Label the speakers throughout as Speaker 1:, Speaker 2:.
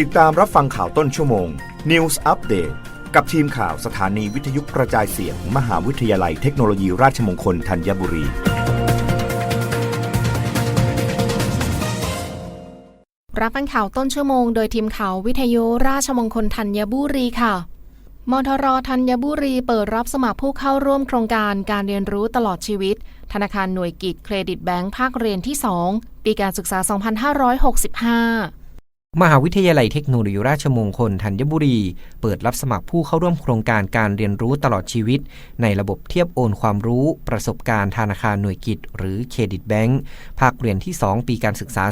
Speaker 1: ติดตามรับฟังข่าวต้นชั่วโมง News Update กับทีมข่าวสถานีวิทยุกระจายเสียงมหาวิทยาลัยเทคโนโลยีราชมงคลธัญบุรี
Speaker 2: รับฟังข่าวต้นชั่วโมงโดยทีมข่าววิทยุราชมงคลธัญบุรีค่ะมทรธัญบุรีเปิดรับสมัครผู้เข้าร่วมโครงการการเรียนรู้ตลอดชีวิต ธนาคารหน่วยกิจเครดิตแบงก์ภาคเรียนที่ 2 ปีการศึกษา 2565
Speaker 3: มหาวิทยาลัยเทคโนโลยีราชมงคลธัญบุรี เปิดรับสมัครผู้เข้าร่วมโครงการการเรียนรู้ตลอดชีวิต ในระบบเทียบโอนความรู้ ประสบการณ์ธนาคารหน่วยกิจ หรือเครดิตแบงก์ภาคเรียนที่ 2 ปีการศึกษา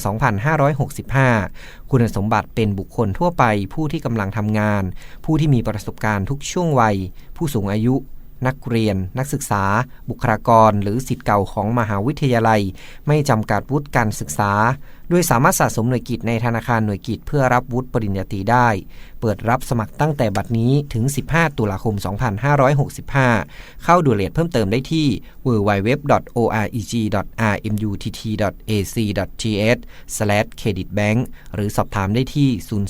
Speaker 3: 2565 คุณสมบัติเป็นบุคคลทั่วไป ผู้ที่กำลังทำงาน ผู้ที่มีประสบการณ์ทุกช่วงวัย ผู้สูงอายุนักเรียน นักศึกษา บุคลากร หรือสิทธิ์เก่าของมหาวิทยาลัย ไม่จำกัดวุฒิการศึกษา โดยสามารถสะสมหน่วยกิจในธนาคารหน่วยกิจเพื่อรับวุฒิปริญญาตรีได้ เปิดรับสมัครตั้งแต่บัดนี้ถึง 15 ตุลาคม 2565 เข้าดูรายละเอียดเพิ่มเติมได้ที่ www.oreg.rmu.tt.ac.th/creditbank หรือสอบถามได้ที่ 02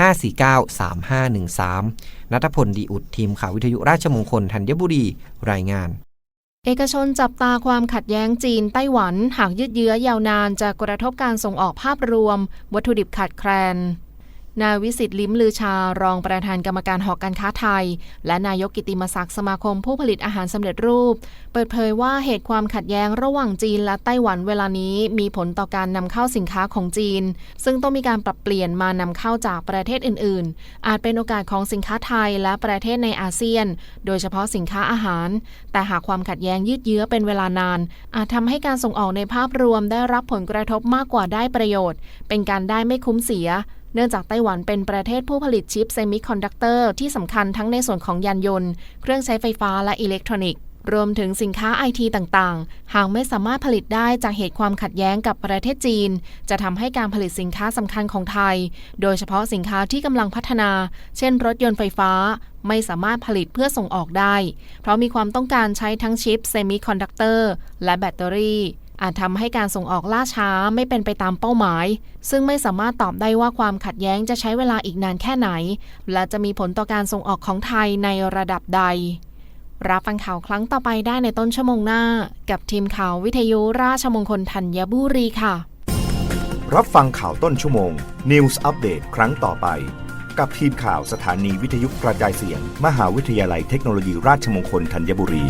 Speaker 3: 549 3513 นัทพลดีอุดทีมข่าววิทยุราชมงคลธัญบุรีรายงาน
Speaker 2: เอกชนจับตาความขัดแย้งจีนไต้หวัน หากยืดเยื้อยาวนานจะกระทบการส่งออกภาพรวม วัตถุดิบขาดแคลน นายวิสิตลิ้มลือชารองประธานกรรมการหอการค้าไทย และนายกกิติมศักดิ์สมาคมผู้ผลิตอาหารสำเร็จรูป เปิดเผยว่าเหตุความขัดแย้งระหว่างจีนและไต้หวันเวลานี้มีผลต่อการนำเข้าสินค้าของจีน ซึ่งต้องมีการปรับเปลี่ยนมานำเข้าจากประเทศอื่น ๆ อาจเป็นโอกาสของสินค้าไทยและประเทศในอาเซียน โดยเฉพาะสินค้าอาหาร แต่หากความขัดแย้งยืดเยื้อเป็นเวลานาน อาจทำให้การส่งออกในภาพรวมได้รับผลกระทบมากกว่าได้ประโยชน์ เป็นการได้ไม่คุ้มเสีย เนื่องจากไต้หวันเป็นประเทศผู้ผลิตชิปเซมิคอนดักเตอร์ที่สำคัญทั้งในส่วนของยานยนต์ เครื่องใช้ไฟฟ้าและอิเล็กทรอนิกส์ รวมถึงสินค้าไอทีต่างๆ หากไม่สามารถผลิตได้จากเหตุความขัดแย้งกับประเทศจีน จะทำให้การผลิตสินค้าสำคัญของไทย โดยเฉพาะสินค้าที่กำลังพัฒนา เช่น รถยนต์ไฟฟ้า ไม่สามารถผลิตเพื่อส่งออกได้ เพราะมีความต้องการใช้ทั้งชิปเซมิคอนดักเตอร์และแบตเตอรี่ อาจทำให้การส่งออกล่าช้าไม่เป็นไปตามเป้าหมาย ซึ่งไม่สามารถตอบได้ว่าความขัดแย้งจะใช้เวลาอีกนานแค่ไหน และจะมีผลต่อการส่งออกของไทยในระดับใด รับฟังข่าวครั้งต่อไปได้ในต้นชั่วโมงหน้า กับทีมข่าววิทยุราชมงคลธัญบุรีค่ะ
Speaker 1: รับฟังข่าวต้นชั่วโมง News Update ครั้งต่อไป กับทีมข่าวสถานีวิทยุกระจายเสียง มหาวิทยาลัยเทคโนโลยีราชมงคลธัญบุรี